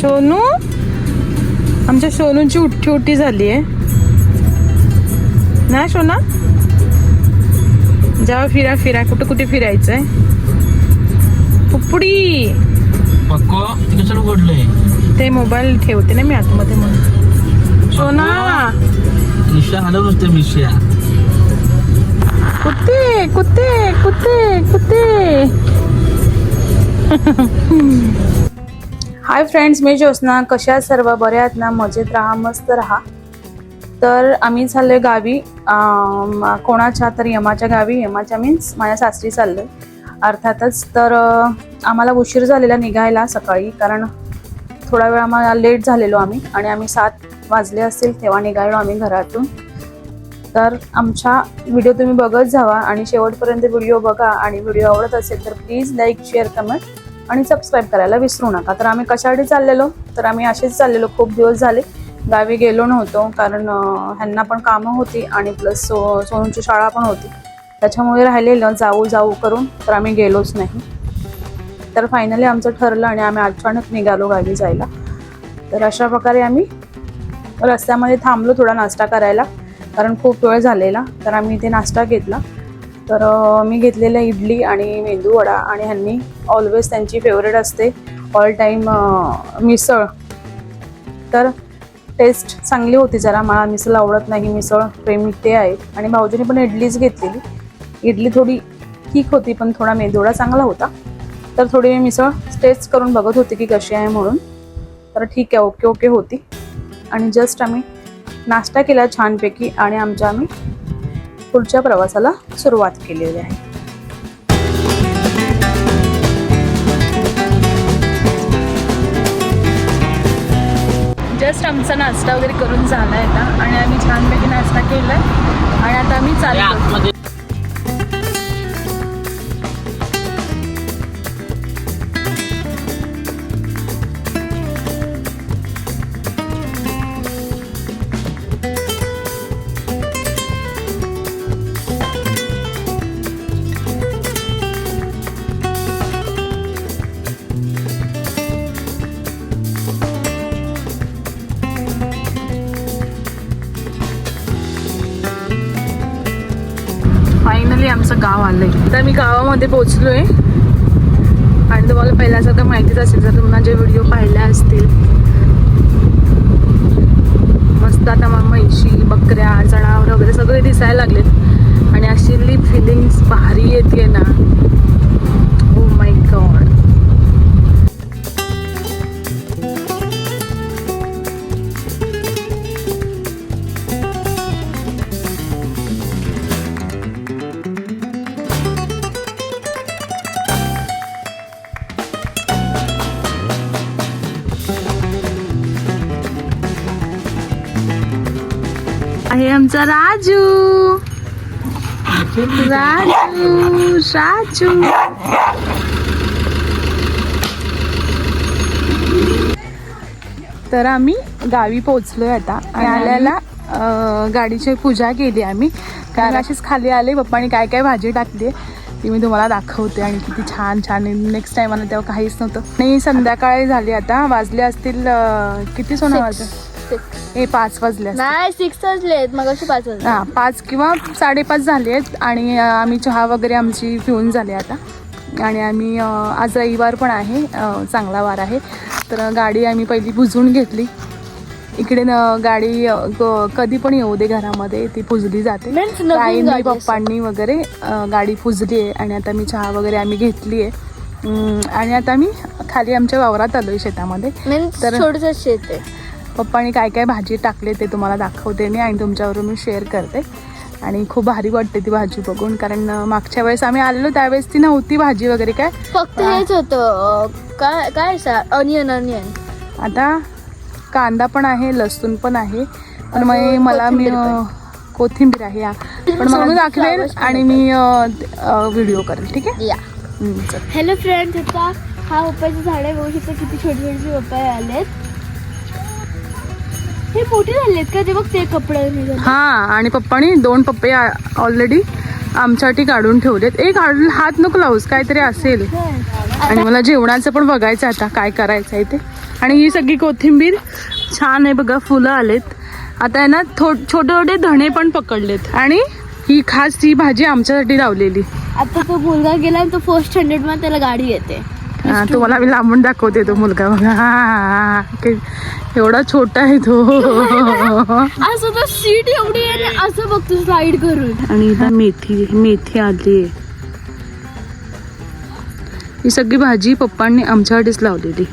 सोनू? आमच्या सोनूची उठी उठी झाली आहे ना सोना? जावा फिरा फिरा. कुठे कुठे फिरायचंय? पुपडी! पक्को ते मोबाईल ठेवते ना मी आतमध्ये म्हणून. सोना! कुत्ते कुत्ते कुत्ते कुत्ते! हाय फ्रेंड्स मी ज्योत्ना कशा सर्व? बऱ्या आहेत ना? मजेत राहा मस्त राहा. तर आम्ही चाललोय गावी. कोणाच्या? तर यमाच्या गावी. यमाच्या मीन्स माझ्या सासरी चाललोय. अर्थातच तर आम्हाला उशीर झालेला निघायला सकाळी कारण थोडा वेळ आम्हाला लेट झालेलो आम्ही आणि आम्ही सात वाजले असतील तेव्हा निघालो आम्ही घरातून. तर आमच्या व्हिडिओ तुम्ही बघत जावा आणि शेवटपर्यंत व्हिडिओ बघा आणि व्हिडिओ आवडत असेल तर प्लीज लाईक शेअर कमेंट आणि सबस्क्राईब करायला विसरू नका. तर आम्ही कशासाठी चाललेलो? तर आम्ही असेच चाललेलो. खूप दिवस झाले गावी गेलो नव्हतो कारण ह्यांना पण कामं होती आणि प्लस सो सोनूची शाळा पण होती. त्याच्यामुळे राहिलेलं जाऊ जाऊ करून तर आम्ही गेलोच नाही. तर फायनली आमचं ठरलं आणि आम्ही अचानक निघालो गावी जायला. तर अशा प्रकारे आम्ही रस्त्यामध्ये थांबलो थोडा नाश्ता करायला कारण खूप वेळ झालेला. तर आम्ही इथे नाश्ता घेतला. तर मी घेतलेलं इडली आणि मेंदू वडा आणि ह्यांनी ऑलवेज त्यांची फेवरेट असते. ऑल टाईम मिसळ. तर टेस्ट चांगली होती जरा. मला मिसळ आवडत नाही मिसळ प्रेमी ते आहे. आणि भाऊजीने पण इडलीच घेतलेली. इडली थोडी ठीक होती पण थोडा मेदोडा चांगला होता. तर थोडी मी मिसळ टेस्ट करून बघत होती की कशी आहे म्हणून. तर ठीक आहे ओके ओके होती. आणि जस्ट आम्ही नाश्ता केला छानपैकी आणि आमच्या आम्ही पुढच्या प्रवासाला सुरुवात केलेली आहे. जस्ट आमचा नाश्ता वगैरे करून झाला आहे का आणि आम्ही छानपैकी नाश्ता केला आणि आता आम्ही चाललो. फायनली आमचं गाव आलंय. तर मी गावामध्ये पोहोचलोय आणि तुम्हाला पहिल्याच आता माहितीच असेल जर तुम्हाला जे व्हिडिओ पाहिले असतील. मस्त आता मग म्हैशी बकऱ्या जनावर वगैरे सगळे दिसायला लागलेत. आणि अशी फिलिंग्स भारी येते ना. आहे आमचा राजू. राजू राजू. तर आम्ही गावी पोहोचलोय आता. आणि आल्याला गाडीची पूजा केली आम्ही. कारण अशीच खाली आले पप्पानी काय काय भाजी टाकली ती मी तुम्हाला दाखवते. आणि किती छान छान. नेक्स्ट टाइम मला तेव्हा काहीच नव्हतं. नाही संध्याकाळी झाली आता. वाजले असतील किती सोनं वाजले? हे पाच वाजले असतील. नाही सिक्स वाजलेत. मग अशी पाच वाजले. हा पाच किंवा साडेपाच झाले आहेत आणि अं, आम्ही चहा वगैरे आमची पिऊन झाली आता. आणि आम्ही अं, आज रविवार पण आहे अं, चांगला वार आहे. तर गाडी आम्ही पहिली पुजून घेतली. इकडे न गाडी अं, क- कधी पण येऊ दे घरामध्ये ती पुजली जाते. Means नवीन ताईंनी गाडी असते. पप्पांनी वगैरे अं, गाडी पुजली आहे. आणि आता मी चहा वगैरे आम्ही घेतली आहे. आणि आता मी खाली आमच्या वावरात आलो आहे शेतामध्ये. मीन्स तर- शेत आहे. पप्पानी काय काय भाजी टाकले ते तुम्हाला दाखवते मी आणि तुमच्यावरून मी शेअर करते. आणि खूप भारी वाटते ती भाजी बघून कारण मागच्या वेळेस आम्ही आलेलो त्यावेळेस ती नव्हती भाजी वगैरे काय. फक्त. हेच होतं काय काय अनियन अनियन आता कांदा पण आहे लसूण पण आहे. पण मग मला मी कोथिंबीर आहे या पण मला दाखवेल आणि मी व्हिडिओ करेल ठीक आहे? या. हॅलो फ्रेंड्स आता हा पप्पाचं झाड आहे बघू शकता किती छोटे छोटे पप्पाय आलेत. हे मोठे झालेत का? ते बघ ते कपडे निघाले. हा आणि पप्पानी दोन पप्पे ऑलरेडी आमच्यासाठी काढून ठेवलेत. ए काढून हात नको लावूस काहीतरी असेल. आणि मला जेवणाचं पण बघायचं आता काय करायचं आहे ते. आणि ही सगळी कोथिंबीर छान आहे बघा फुलं आलेत. आता आहे ना थो छोटे छोटे धणे पण पकडलेत. आणि ही खास ती भाजी आमच्यासाठी लावलेली. आता तो मुलगा गेला तो फर्स्ट स्टँडर्डमध्ये त्याला गाडी येते. तुम्हाला मी लांबून दाखवते तो मुलगा बघा. एवढा छोटा आहे तो. असं तो सीट एवढी आहे असं बघतो स्लाइड करून. आणि इथं मेथी मेथी आली ही सगळी भाजी पप्पांनी आमच्यासाठीच लावलेली.